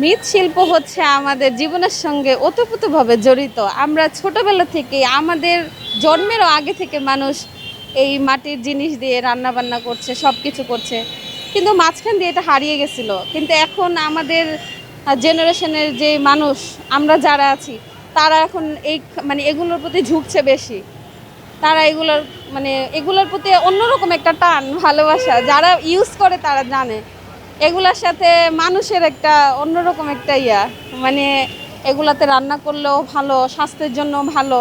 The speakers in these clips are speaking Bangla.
মৃৎশিল্প হচ্ছে আমাদের জীবনের সঙ্গে ওতপ্রোতভাবে জড়িত। আমরা ছোটবেলা থেকে আমাদের জন্মেরও আগে থেকে মানুষ এই মাটির জিনিস দিয়ে রান্না বান্না করছে সব কিছু করছে। কিন্তু মাঝখান দিয়ে এটা হারিয়ে গেছিল। কিন্তু এখন আমাদের জেনারেশনের যে মানুষ, আমরা যারা আছি, তারা এখন এই মানে এগুলোর প্রতি ঝুঁকছে বেশি। তারা এগুলোর মানে এগুলোর প্রতি অন্যরকম একটা টান, ভালোবাসা, যারা ইউজ করে তারা জানে। এগুলোর সাথে মানুষের একটা অন্যরকম একটা ইয়া। মানে এগুলাতে রান্না করলেও ভালো, স্বাস্থ্যের জন্য ভালো।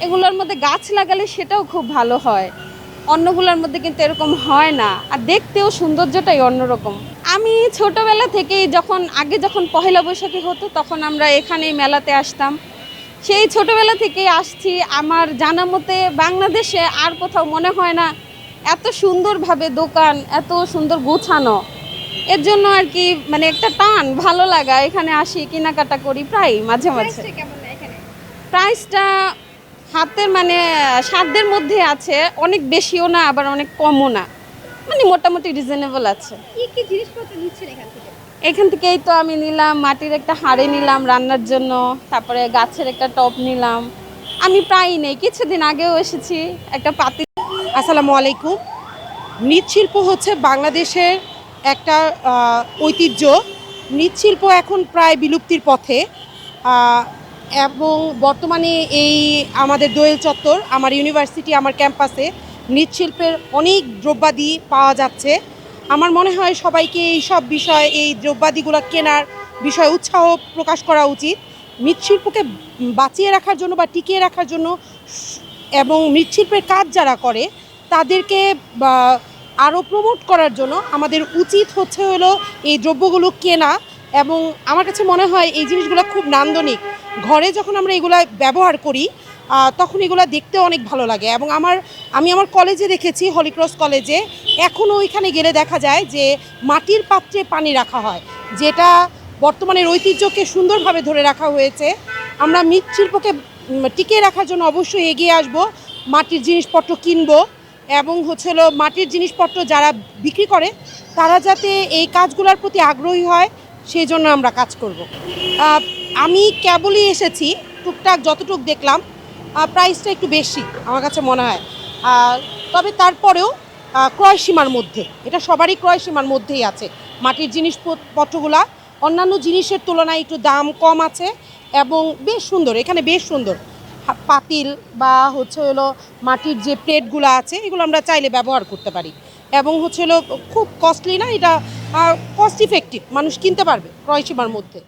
এগুলোর মধ্যে গাছ লাগালে সেটাও খুব ভালো হয়। অন্যগুলোর মধ্যে কিন্তু এরকম হয় না। আর দেখতেও সৌন্দর্যটাই অন্যরকম। আমি ছোটবেলা থেকেই যখন, আগে যখন পহেলা বৈশাখী হতো, তখন আমরা এখানেই মেলাতে আসতাম। সেই ছোটবেলা থেকেই আসছি। আমার জানা মতে বাংলাদেশে আর কোথাও মনে হয় না, এত সুন্দরভাবে দোকান, এত সুন্দর গোছানো। এর জন্য আর কি মানে একটা টান ভালো লাগা এখানে আসি কেনাকাটা করি প্রায় মাঝে মাঝে। প্রাইসটা হাতের মানে সাধ্যের মধ্যে আছে অনেক বেশিও না আবার অনেক কমও না। মানে মোটামুটি রিজনেবল আছে। কি কি জিনিসপত্র নিচ্ছেন এখান থেকে? এখান থেকেই তো আমি নিলাম মাটির একটা হাড়ে নিলাম রান্নার জন্য তারপরে গাছের একটা টপ নিলাম। আমি প্রায়ই নেই কিছুদিন আগেও এসেছি একটা পাতি আসসালামু আলাইকুম। মৃৎশিল্প হচ্ছে বাংলাদেশের একটা ঐতিহ্য। মৃৎশিল্প এখন প্রায় বিলুপ্তির পথে। এবং বর্তমানে এই আমাদের দোয়েল চত্বর, আমার ইউনিভার্সিটি, আমার ক্যাম্পাসে মৃৎশিল্পের অনেক দ্রব্যাদি পাওয়া যাচ্ছে। আমার মনে হয় সবাইকে এই সব বিষয়, এই দ্রব্যাদিগুলো কেনার বিষয়ে উৎসাহ প্রকাশ করা উচিত। মৃৎশিল্পকে বাঁচিয়ে রাখার জন্য বা টিকিয়ে রাখার জন্য এবং মৃৎশিল্পের কাজ যারা করে, তাদেরকে আরও প্রমোট করার জন্য আমাদের উচিত হচ্ছে হলো এই দ্রব্যগুলো কেনা এবং আমার কাছে মনে হয় এই জিনিসগুলো খুব নান্দনিক। ঘরে যখন আমরা এগুলো ব্যবহার করি তখন এগুলো দেখতে অনেক ভালো লাগে এবং আমার, আমি আমার কলেজে দেখেছি হলিক্রস কলেজে এখনও ওইখানে গেলে দেখা যায় যে মাটির পাত্রে পানি রাখা হয়, যেটা বর্তমানের ঐতিহ্যকে সুন্দরভাবে ধরে রাখা হয়েছে। আমরা মৃৎশিল্পকে টিকিয়ে রাখার জন্য অবশ্যই এগিয়ে আসব, মাটির জিনিসপত্র কিনবো। এবং হচ্ছে মাটির জিনিসপত্র যারা বিক্রি করে, তারা যাতে এই কাজগুলোর প্রতি আগ্রহী হয় সেই জন্য আমরা কাজ করব। আমি কেবলই এসেছি, টুকটাক যতটুক দেখলাম প্রাইসটা একটু বেশি আমার কাছে মনে হয়। তবে তারপরেও ক্রয় সীমার মধ্যে, এটা সবারই ক্রয় সীমার মধ্যেই আছে। মাটির জিনিসপত্রগুলা, অন্যান্য জিনিসের তুলনায় একটু দাম কম আছে এবং বেশ সুন্দর, এখানে বেশ সুন্দর। পাতিল বা হচ্ছে হলো মাটির যে প্লেটগুলো আছে, এগুলো আমরা চাইলে ব্যবহার করতে পারি। এবং হচ্ছে হলো খুব কস্টলি না, এটা কস্ট ইফেক্টিভ মানুষ কিনতে পারবে ক্রয় সীমার মধ্যে।